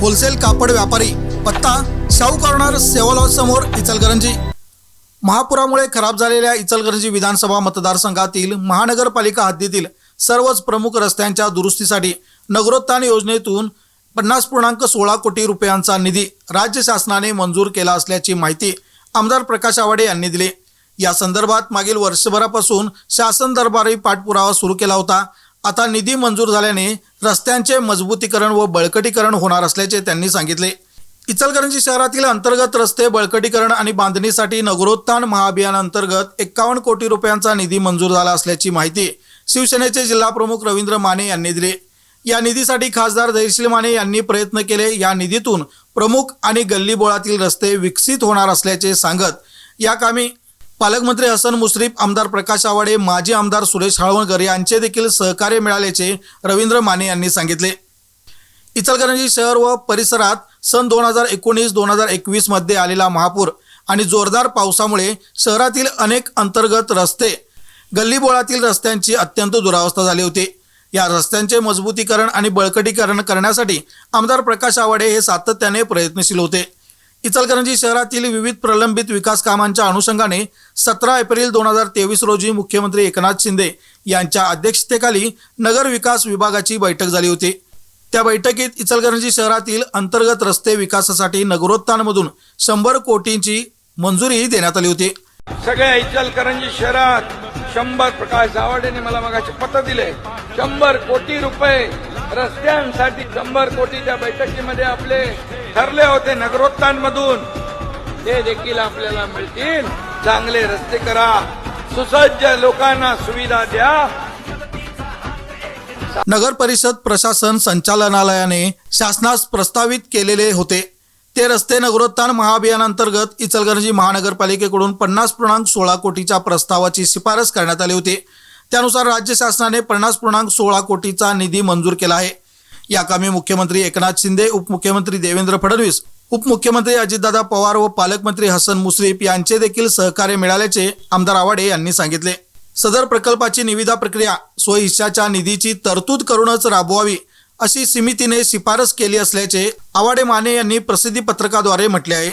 Wholesale कापड व्यापारी पत्ता शाहू कॉर्नर सेवा समोर इचलकरंजी. महापुरामुळे खराब झालेल्या इचलकरंजी विधानसभा मतदारसंघातील महानगरपालिका हद्दीतील सर्वच प्रमुख रस्त्यांच्या दुरुस्तीसाठी नगरोत्थान योजनेतून पन्नास पूर्णांक सोळा कोटी रुपयांचा निधी राज्य शासनाने मंजूर केला असल्याची माहिती आमदार प्रकाश आवाडे यांनी दिली. या संदर्भात मागील वर्षभरापासून शासन दरबारी पाठपुरावा सुरू केला होता. आता निधी मंजूर झाल्याने रस्त्यांचे मजबूतीकरण व बळकटीकरण होणार असल्याचे त्यांनी सांगितले. इचलकरंजी शहरातील अंतर्गत रस्ते बळकटीकरण आणि बांधणीसाठी नगरोत्थान महाअभियान अंतर्गत एक्कावन्न कोटी रुपयांचा निधी मंजूर झाला असल्याची माहिती शिवसेनेचे जिल्हाप्रमुख रवींद्र माने यांनी दिली. या निधीसाठी खासदार धैर्यशील माने यांनी प्रयत्न केले. या निधीतून प्रमुख आणि गल्लीबोळातील रस्ते विकसित होणार असल्याचे सांगत या कामी पालकमंत्री हसन मुश्रीफ आमदार प्रकाश आवाडे माजी आमदार सुरेश हाळवणकर यांचे देखील सहकार्य मिळाल्याचे रवींद्र माने यांनी सांगितले. इचलकरंजी शहर व परिसरात सन दोन हजार एकोणीस दोन हजार एकवीसमध्ये आलेला महापूर आणि जोरदार पावसामुळे शहरातील अनेक अंतर्गत रस्ते गल्लीबोळातील रस्त्यांची अत्यंत दुरावस्था झाली होती. या रस्त्यांचे मजबूतीकरण आणि बळकटीकरण करण्यासाठी आमदार प्रकाश आवाडे हे सातत्याने प्रयत्नशील होते. इचलकरंजी शहरातील विविध प्रलंबित विकास कामांच्या अनुषंगाने सतरा एप्रिल दोन हजार तेवीस रोजी मुख्यमंत्री एकनाथ शिंदे यांच्या अध्यक्षतेखाली नगर विकास विभागाची बैठक झाली होती. त्या बैठकीत इचलकरंजी शहरातील अंतर्गत रस्ते विकासासाठी नगरोत्थानमधून शंभर कोटींची मंजुरीही देण्यात आली होती. सगळ्या इचलकरंजी शहरात शंभर प्रकाश जावडेने मला मगाशी पत्र दिले. शंभर कोटी रुपये रस्त्यांसाठी शंभर कोटीच्या बैठकीमध्ये आपले ठरले होते नगरोत्थानमधून. ते देखील आपल्याला मिळतील. चांगले रस्ते करा. सुसज्ज लोकांना सुविधा द्या. नगर परिषद प्रशासन संचालनालयाने शासनास प्रस्तावित केलेले होते. ते रस्ते नगरोत्थान महाअभियानांतर्गत इचलकरंजी महानगरपालिकेकडून पन्नास पूर्णांक सोळा कोटीच्या प्रस्तावाची शिफारस करण्यात आली होती. त्यानुसार राज्य शासनाने पन्नास पूर्णांक सोळा कोटीचा निधी मंजूर केला आहे. या कामी मुख्यमंत्री एकनाथ शिंदे उपमुख्यमंत्री देवेंद्र फडणवीस उपमुख्यमंत्री अजितदादा पवार व पालकमंत्री हसन मुश्रीफ यांचे देखील सहकार्य मिळाल्याचे आमदार आवाडे यांनी सांगितले. सदर प्रकल्पाची निविदा प्रक्रिया स्वहिश्शाच्या निधीची तरतूद करूनच राबवावी अशी समितीने शिफारस केली असल्याचे आवाडे माने यांनी प्रसिद्धी पत्रकाद्वारे म्हटले आहे.